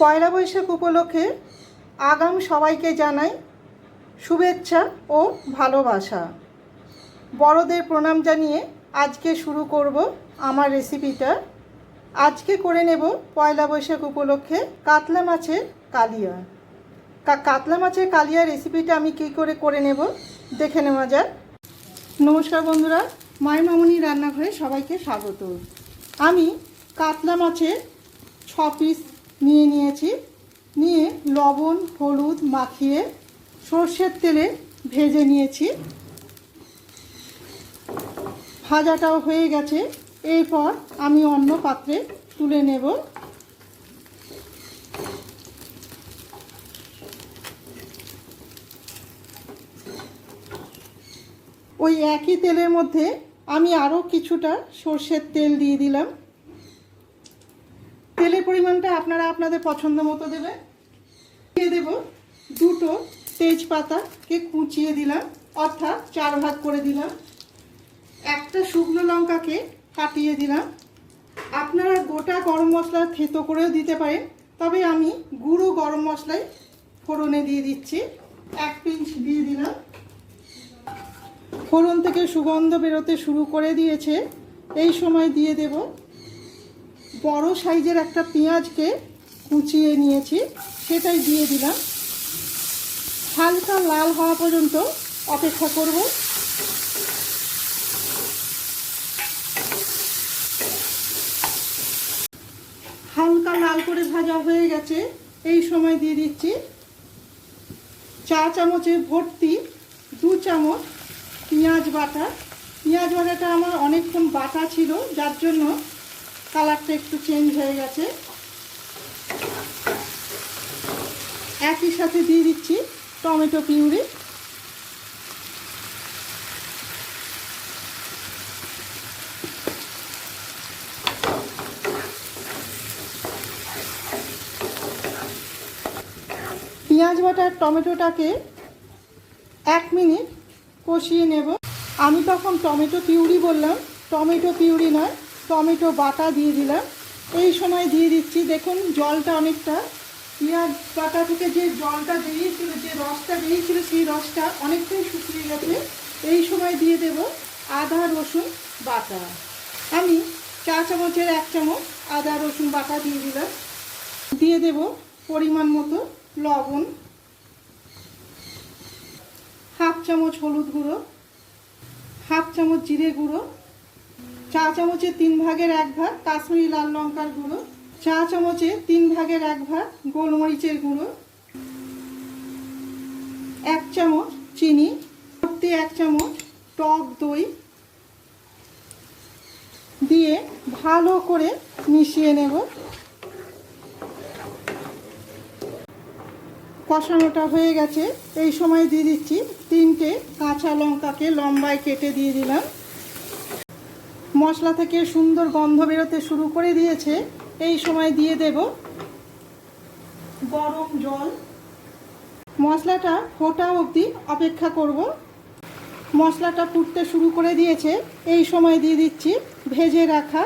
পয়লা বৈশাখ উপলক্ষে আগাম সবাইকে জানাই শুভেচ্ছা ও ভালোবাসা। বড়দের প্রণাম জানিয়ে আজকে শুরু করব আমার রেসিপিটা। আজকে করে নেব পয়লা বৈশাখ উপলক্ষে কাতলা মাছের কালিয়া। কাতলা মাছের কালিয়া রেসিপিটা আমি কী করে করে নেব দেখে নেওয়া যাক। নমস্কার বন্ধুরা, মায়ের মামনি রান্নাঘরে সবাইকে স্বাগত। আমি কাতলা মাছের ছ পিস নিয়ে নিয়েছি। নিয়ে লবণ, হলুদ মাখিয়ে সর্ষের তেলে ভেজে নিয়েছি। ভাজাটাও হয়ে গেছে। এরপর আমি অন্য পাত্রে তুলে নেব। ওই একই তেলের মধ্যে আমি আরও কিছুটা সর্ষের তেল দিয়ে দিলাম। তেলের পরিমাণটা আপনারা আপনাদের পছন্দ মতো দেবেন দিয়ে দেব দুটো তেজপাতাকে কুচিয়ে দিলাম, অর্থাৎ চার ভাগ করে দিলাম। একটা শুকনো লঙ্কাকে কাটিয়ে দিলাম। আপনারা গোটা গরম মশলা থেতো করেও দিতে পারেন, তবে আমি গুঁড়ো গরম মশলাই ফোড়নে দিয়ে দিচ্ছি। এক পিঞ্চ দিয়ে দিলাম। ফোড়ন থেকে সুগন্ধ বেরোতে শুরু করে দিয়েছে। এই সময় দিয়ে দেব বড় সাইজের একটা পেঁয়াজকে কুচিয়ে নিয়েছি, সেটাই দিয়ে দিলাম। হালকা লাল হওয়া পর্যন্ত অপেক্ষা করব। হালকা লাল করে ভাজা হয়ে গেছে, এই সময় দিয়ে দিচ্ছি চা চামচে ভর্তি দু চামচ পেঁয়াজ বাটা। পেঁয়াজ বাটাটা আমার অনেকক্ষণ বাটা ছিল, যার জন্য কালারটা একটু চেঞ্জ হয়ে গেছে। একই সাথে দিয়ে দিচ্ছি টমেটো পিউরি। পেঁয়াজ বাটার টমেটোটাকে এক মিনিট কষিয়ে নেব। আমি তখন টমেটো পিউরি বললাম, টমেটো পিউরি নয় টমেটো বাটা দিয়ে দিলাম। এই সময় দিয়ে দিচ্ছি, দেখুন জলটা অনেকটা। পেঁয়াজ বাটা থেকে যে জলটা বেরিয়েছিল, যে রসটা বেরিয়েছিল, সেই রসটা অনেকটাই শুকিয়ে গেছে। এই সময় দিয়ে দেব আদা, রসুন বাটা। আমি চা চামচের এক চামচ আদা, রসুন বাটা দিয়ে দিলাম। দিয়ে দেব পরিমাণ মতো লবণ। হাফ চামচ হলুদ গুঁড়ো। হাফ চামচ জিরে গুঁড়ো। চা চামচের তিন ভাগের এক ভাগ কাশ্মীরি লাল লঙ্কার গুঁড়ো। চা চামচে তিন ভাগের এক ভাগ গোলমরিচের গুঁড়ো। এক চামচ চিনি ভর্তি এক চামচ টক দই দিয়ে ভালো করে মিশিয়ে নেব। কষানোটা হয়ে গেছে। এই সময় দিয়ে দিচ্ছি তিনটে কাঁচা লঙ্কাকে লম্বায় কেটে দিয়ে দিলাম। মশলা থেকে সুন্দর গন্ধ বেরোতে শুরু করে দিয়েছে। এই সময় দিয়ে দেব গরম জল। মশলাটা ফোটা অবধি অপেক্ষা করব। মশলাটা ফুটতে শুরু করে দিয়েছে। এই সময় দিয়ে দিচ্ছি ভেজে রাখা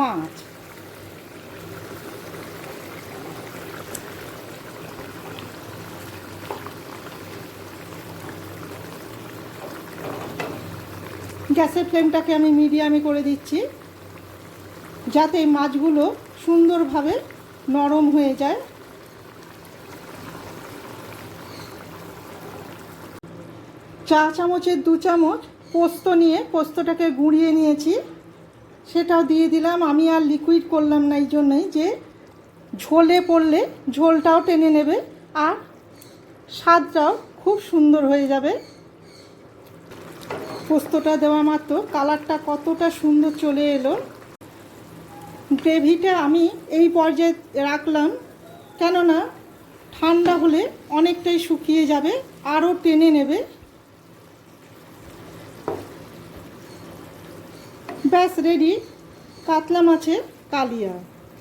মাছ। গ্যাসের ফ্লেমটাকে আমি মিডিয়ামে করে দিচ্ছি, যাতে মাছগুলো সুন্দরভাবে নরম হয়ে যায়। চা চামচের দু চামচ পোস্ত নিয়ে পোস্তটাকে গুঁড়িয়ে নিয়েছি। সেটাও দিয়ে দিলাম, আমি আর লিকুইড করলাম না এই জন্যই যে ঝোলে পড়লে ঝোলটাও টেনে নেবে আর স্বাদটাও খুব সুন্দর হয়ে যাবে। পোস্তটা দেওয়া মাত্র। কালারটা কতটা সুন্দর চলে এলো। গ্রেভিটা আমি এই পর্যায়ে রাখলাম। কেননা ঠান্ডা হলে অনেকটাই শুকিয়ে যাবে, আরও টেনে নেবে। ব্যাস রেডি কাতলা মাছের কালিয়া।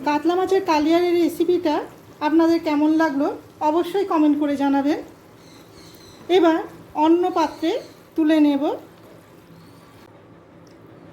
কাতলা মাছের কালিয়ার এই রেসিপিটা আপনাদের কেমন লাগল অবশ্যই কমেন্ট করে জানাবেন। এবার অন্য পাত্রে তুলে নেব।